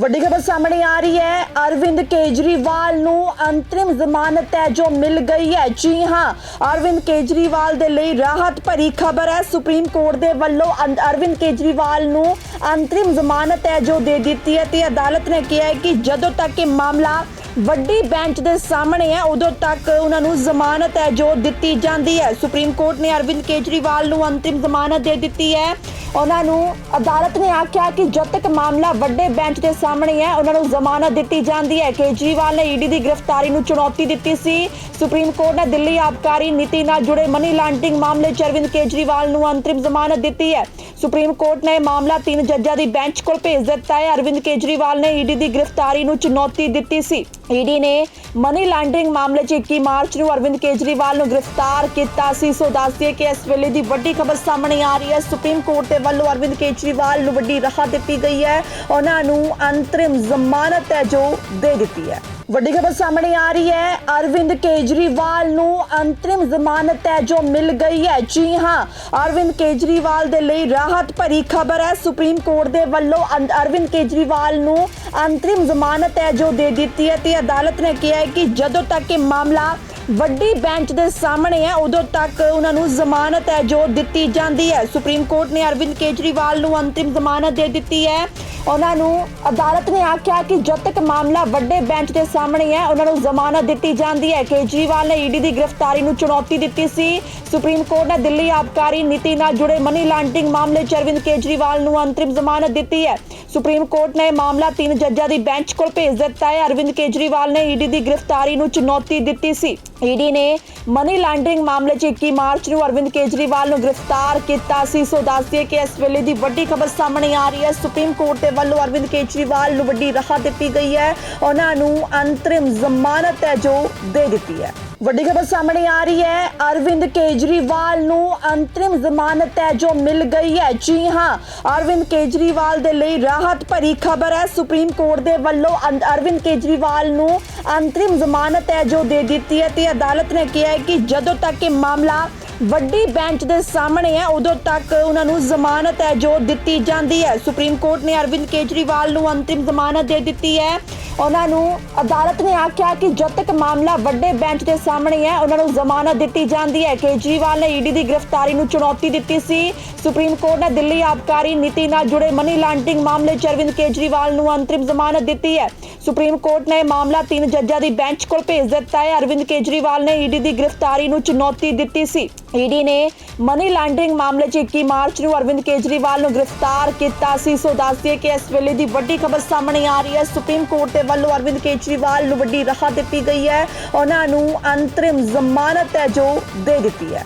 ਵੱਡੀ ਖਬਰ ਸਾਹਮਣੇ ਆ ਰਹੀ ਹੈ। ਅਰਵਿੰਦ ਕੇਜਰੀਵਾਲ ਨੂੰ ਅੰਤਰਿਮ ਜ਼ਮਾਨਤ ਹੈ ਜੋ ਮਿਲ ਗਈ ਹੈ। ਜੀ ਹਾਂ, ਅਰਵਿੰਦ ਕੇਜਰੀਵਾਲ ਦੇ ਲਈ ਰਾਹਤ ਭਰੀ ਖਬਰ ਹੈ। ਸੁਪਰੀਮ ਕੋਰਟ ਦੇ ਵੱਲੋਂ ਅੰ- ਅਰਵਿੰਦ ਕੇਜਰੀਵਾਲ ਨੂੰ ਅੰਤਰਿਮ ਜ਼ਮਾਨਤ ਹੈ ਜੋ ਦੇ ਦਿੱਤੀ ਹੈ ਤੇ ਅਦਾਲਤ ਨੇ ਕਿਹਾ ਹੈ ਕਿ ਜਦੋਂ ਤੱਕ ਇਹ ਮਾਮਲਾ ਵੱਡੀ ਬੈਂਚ ਦੇ ਸਾਹਮਣੇ ਹੈ, ਉਦੋਂ ਤੱਕ ਉਹਨਾਂ ਨੂੰ ਜ਼ਮਾਨਤ ਹੈ ਜੋ ਦਿੱਤੀ ਜਾਂਦੀ ਹੈ। ਸੁਪਰੀਮ ਕੋਰਟ ਨੇ ਅਰਵਿੰਦ ਕੇਜਰੀਵਾਲ ਨੂੰ ਅੰਤਰਿਮ ਜ਼ਮਾਨਤ ਦੇ ਦਿੱਤੀ ਹੈ। ਉਹਨਾਂ ਨੂੰ ਅਦਾਲਤ ਨੇ ਆਖਿਆ ਕਿ ਜਦ ਤੱਕ ਮਾਮਲਾ ਵੱਡੇ ਬੈਂਚ ਦੇ ਸਾਹਮਣੇ ਹੈ, ਉਹਨਾਂ ਨੂੰ ਜ਼ਮਾਨਤ ਦਿੱਤੀ ਜਾਂਦੀ ਹੈ। ਕੇਜਰੀਵਾਲ ਨੇ ਈਡੀ ਦੀ ਗ੍ਰਿਫਤਾਰੀ ਨੂੰ ਚੁਣੌਤੀ ਦਿੱਤੀ ਸੀ। ਸੁਪਰੀਮ ਕੋਰਟ ਨੇ ਦਿੱਲੀ ਆਬਕਾਰੀ ਨੀਤੀ ਨਾਲ ਜੁੜੇ ਮਨੀ ਲਾਂਡਰਿੰਗ ਮਾਮਲੇ 'ਚ ਅਰਵਿੰਦ ਕੇਜਰੀਵਾਲ ਨੂੰ ਅੰਤਰਿਮ ਜ਼ਮਾਨਤ ਦਿੱਤੀ ਹੈ। ਸੁਪਰੀਮ ਕੋਰਟ ਨੇ ਮਾਮਲਾ ਤਿੰਨ ਜੱਜਾਂ ਦੀ ਬੈਂਚ ਕੋਲ ਭੇਜ ਦਿੱਤਾ ਹੈ। ਅਰਵਿੰਦ ਕੇਜਰੀਵਾਲ ਨੇ ਈਡੀ ਦੀ ਗ੍ਰਿਫਤਾਰੀ ਨੂੰ ਚੁਣੌਤੀ ਦਿੱਤੀ ਸੀ। ਈਡੀ ਨੇ ਮਨੀ ਲਾਂਡਰਿੰਗ ਮਾਮਲੇ 'ਚ 21 ਮਾਰਚ ਨੂੰ ਅਰਵਿੰਦ ਕੇਜਰੀਵਾਲ ਨੂੰ ਗ੍ਰਿਫਤਾਰ ਕੀਤਾ ਸੀ। ਸੋ ਦੱਸਦੀਏ ਕਿ ਇਸ ਵੇਲੇ ਦੀ ਵੱਡੀ ਖਬਰ ਸਾਹਮਣੇ ਆ ਰਹੀ ਹੈ। ਸੁਪਰੀਮ ਕੋਰਟ ਦੇ ਵੱਲੋਂ ਅਰਵਿੰਦ ਕੇਜਰੀਵਾਲ ਨੂੰ ਵੱਡੀ ਰਾਹਤ ਦਿੱਤੀ ਗਈ ਹੈ। ਉਹਨਾਂ ਨੂੰ ਅੰਤਰਿਮ ਜ਼ਮਾਨਤ ਹੈ ਜੋ ਦੇ ਦਿੱਤੀ ਹੈ। ਵੱਡੀ ਖਬਰ ਸਾਹਮਣੇ ਆ ਰਹੀ ਹੈ। ਅਰਵਿੰਦ ਕੇਜਰੀਵਾਲ ਨੂੰ ਅੰਤਰਿਮ ਜ਼ਮਾਨਤ ਹੈ ਜੋ ਮਿਲ ਗਈ ਹੈ। ਜੀ ਹਾਂ, ਅਰਵਿੰਦ ਕੇਜਰੀਵਾਲ ਦੇ ਲਈ ਰਾਹਤ ਭਰੀ ਖਬਰ ਹੈ। ਸੁਪਰੀਮ ਕੋਰਟ ਦੇ ਵੱਲੋਂ ਅੰ- ਅਰਵਿੰਦ ਕੇਜਰੀਵਾਲ ਨੂੰ ਅੰਤਰਿਮ ਜ਼ਮਾਨਤ ਹੈ ਜੋ ਦੇ ਦਿੱਤੀ ਹੈ ਤੇ ਅਦਾਲਤ ਨੇ ਕਿਹਾ ਹੈ ਕਿ ਜਦੋਂ ਤੱਕ ਇਹ ਮਾਮਲਾ ਵੱਡੀ ਬੈਂਚ ਦੇ ਸਾਹਮਣੇ ਹੈ, ਉਦੋਂ ਤੱਕ ਉਹਨਾਂ ਨੂੰ ਜ਼ਮਾਨਤ ਹੈ ਜੋ ਦਿੱਤੀ ਜਾਂਦੀ ਹੈ। ਸੁਪਰੀਮ ਕੋਰਟ ਨੇ ਅਰਵਿੰਦ ਕੇਜਰੀਵਾਲ ਨੂੰ ਅੰਤਰਿਮ ਜ਼ਮਾਨਤ ਦੇ ਦਿੱਤੀ ਹੈ। ਉਹਨਾਂ ਨੂੰ ਅਦਾਲਤ ਨੇ ਆਖਿਆ ਕਿ ਜਦ ਤੱਕ ਮਾਮਲਾ ਵੱਡੇ ਬੈਂਚ ਦੇ ਸਾਹਮਣੇ ਹੈ, ਉਹਨਾਂ ਨੂੰ ਜ਼ਮਾਨਤ ਦਿੱਤੀ ਜਾਂਦੀ ਹੈ। ਕੇਜਰੀਵਾਲ ਨੇ ਈਡੀ ਦੀ ਗ੍ਰਿਫਤਾਰੀ ਨੂੰ ਚੁਣੌਤੀ ਦਿੱਤੀ ਸੀ। ਸੁਪਰੀਮ ਕੋਰਟ ਨੇ ਦਿੱਲੀ ਆਬਕਾਰੀ ਨੀਤੀ ਨਾਲ ਜੁੜੇ ਮਨੀ ਲਾਂਡਰਿੰਗ ਮਾਮਲੇ 'ਚ ਅਰਵਿੰਦ ਕੇਜਰੀਵਾਲ ਨੂੰ ਅੰਤਰਿਮ ਜ਼ਮਾਨਤ ਦਿੱਤੀ ਹੈ। ਸੁਪਰੀਮ ਕੋਰਟ ਨੇ ਮਾਮਲਾ ਤਿੰਨ ਜੱਜਾਂ ਦੀ ਬੈਂਚ ਕੋਲ ਭੇਜ ਦਿੱਤਾ ਹੈ। ਅਰਵਿੰਦ ਕੇਜਰੀਵਾਲ ਨੇ ਈਡੀ ਦੀ ਗ੍ਰਿਫਤਾਰੀ ਨੂੰ ਚੁਣੌਤੀ ਦਿੱਤੀ ਸੀ। ਈਡੀ ਨੇ ਮਨੀ ਲਾਂਡਰਿੰਗ ਮਾਮਲੇ 'ਚ 21 ਮਾਰਚ ਨੂੰ ਅਰਵਿੰਦ ਕੇਜਰੀਵਾਲ ਨੂੰ ਗ੍ਰਿਫਤਾਰ ਕੀਤਾ ਸੀ। ਸੋ ਦੱਸਦੀਏ ਕਿ ਇਸ ਵੇਲੇ ਦੀ ਵੱਡੀ ਖਬਰ ਸਾਹਮਣੇ ਆ ਰਹੀ ਹੈ। ਸੁਪਰੀਮ ਕੋਰਟ ਦੇ ਵੱਲੋਂ ਅਰਵਿੰਦ ਕੇਜਰੀਵਾਲ ਨੂੰ ਵੱਡੀ ਰਾਹਤ ਦਿੱਤੀ ਗਈ ਹੈ। ਉਹਨਾਂ ਨੂੰ ਅੰਤਰਿਮ ਜ਼ਮਾਨਤ ਹੈ ਜੋ ਦੇ ਦਿੱਤੀ ਹੈ। ਵੱਡੀ ਖਬਰ ਸਾਹਮਣੇ ਆ ਰਹੀ ਹੈ। ਅਰਵਿੰਦ ਕੇਜਰੀਵਾਲ ਨੂੰ ਅੰਤਰਿਮ ਜ਼ਮਾਨਤ ਹੈ ਜੋ ਮਿਲ ਗਈ ਹੈ। ਜੀ ਹਾਂ, ਅਰਵਿੰਦ ਕੇਜਰੀਵਾਲ ਦੇ ਲਈ ਰਾਹਤ ਭਰੀ ਖਬਰ ਹੈ। ਸੁਪਰੀਮ ਕੋਰਟ ਦੇ ਵੱਲੋਂ ਅਰਵਿੰਦ ਕੇਜਰੀਵਾਲ ਨੂੰ ਅੰਤਰਿਮ ਜ਼ਮਾਨਤ ਹੈ ਜੋ ਦੇ ਦਿੱਤੀ ਹੈ। ਤੇ ਅਦਾਲਤ ਨੇ ਕਿਹਾ ਹੈ ਕਿ ਜਦੋਂ ਤੱਕ ਇਹ ਮਾਮਲਾ ਵੱਡੀ ਬੈਂਚ ਦੇ ਸਾਹਮਣੇ ਹੈ। ਉਦੋਂ ਤੱਕ ਉਹਨਾਂ ਨੂੰ ਜ਼ਮਾਨਤ ਹੈ ਜੋ ਦਿੱਤੀ ਜਾਂਦੀ ਹੈ। ਸੁਪਰੀਮ ਕੋਰਟ ਨੇ ਅਰਵਿੰਦ ਕੇਜਰੀਵਾਲ ਨੂੰ ਅੰਤਰਿਮ ਜ਼ਮਾਨਤ ਦੇ ਦਿੱਤੀ ਹੈ। ਉਹਨਾਂ ਨੂੰ ਅਦਾਲਤ ਨੇ ਆਖਿਆ ਕਿ ਜਦ ਤੱਕ ਮਾਮਲਾ ਵੱਡੇ ਬੈਂਚ ਦੇ ਸਾਹਮਣੇ ਹੈ, ਉਹਨਾਂ ਨੂੰ ਜ਼ਮਾਨਤ ਦਿੱਤੀ ਜਾਂਦੀ ਹੈ। ਕੇਜਰੀਵਾਲ ਨੇ ਈਡੀ ਦੀ ਗ੍ਰਿਫਤਾਰੀ ਨੂੰ ਚੁਣੌਤੀ ਦਿੱਤੀ ਸੀ। ਸੁਪਰੀਮ ਕੋਰਟ ਨੇ ਦਿੱਲੀ ਆਬਕਾਰੀ ਨੀਤੀ ਨਾਲ ਜੁੜੇ ਮਨੀ ਲਾਂਡਰਿੰਗ ਮਾਮਲੇ 'ਚ ਅਰਵਿੰਦ ਕੇਜਰੀਵਾਲ ਨੂੰ ਅੰਤਰਿਮ ਜ਼ਮਾਨਤ ਦਿੱਤੀ ਹੈ। ਸੁਪਰੀਮ ਕੋਰਟ ਨੇ ਇਹ ਮਾਮਲਾ ਤਿੰਨ ਜੱਜਾਂ ਦੀ ਬੈਂਚ ਕੋਲ ਭੇਜ ਦਿੱਤਾ ਹੈ। ਅਰਵਿੰਦ ਕੇਜਰੀਵਾਲ ਨੇ ਈਡੀ ਦੀ ਗ੍ਰਿਫਤਾਰੀ ਨੂੰ ਚੁਣੌਤੀ ਦਿੱਤੀ ਸੀ। ਈਡੀ ਨੇ ਮਨੀ ਲਾਂਡਰਿੰਗ ਮਾਮਲੇ 'ਚ 21 ਮਾਰਚ ਨੂੰ ਅਰਵਿੰਦ ਕੇਜਰੀਵਾਲ ਨੂੰ ਗ੍ਰਿਫਤਾਰ ਕੀਤਾ ਸੀ। ਸੋ ਦੱਸਦੀਏ ਕਿ ਇਸ ਵੇਲੇ ਦੀ ਵੱਡੀ ਖਬਰ ਸਾਹਮਣੇ ਆ ਰਹੀ ਹੈ। ਸੁਪਰੀਮ ਕੋਰਟ ਦੇ ਵੱਲੋਂ ਅਰਵਿੰਦ ਕੇਜਰੀਵਾਲ ਨੂੰ ਵੱਡੀ ਰਾਹਤ ਦਿੱਤੀ ਗਈ ਹੈ। ਉਹਨਾਂ ਨੂੰ ਅੰਤਰਿਮ ਜ਼ਮਾਨਤ ਹੈ ਜੋ ਦੇ ਦਿੱਤੀ ਹੈ।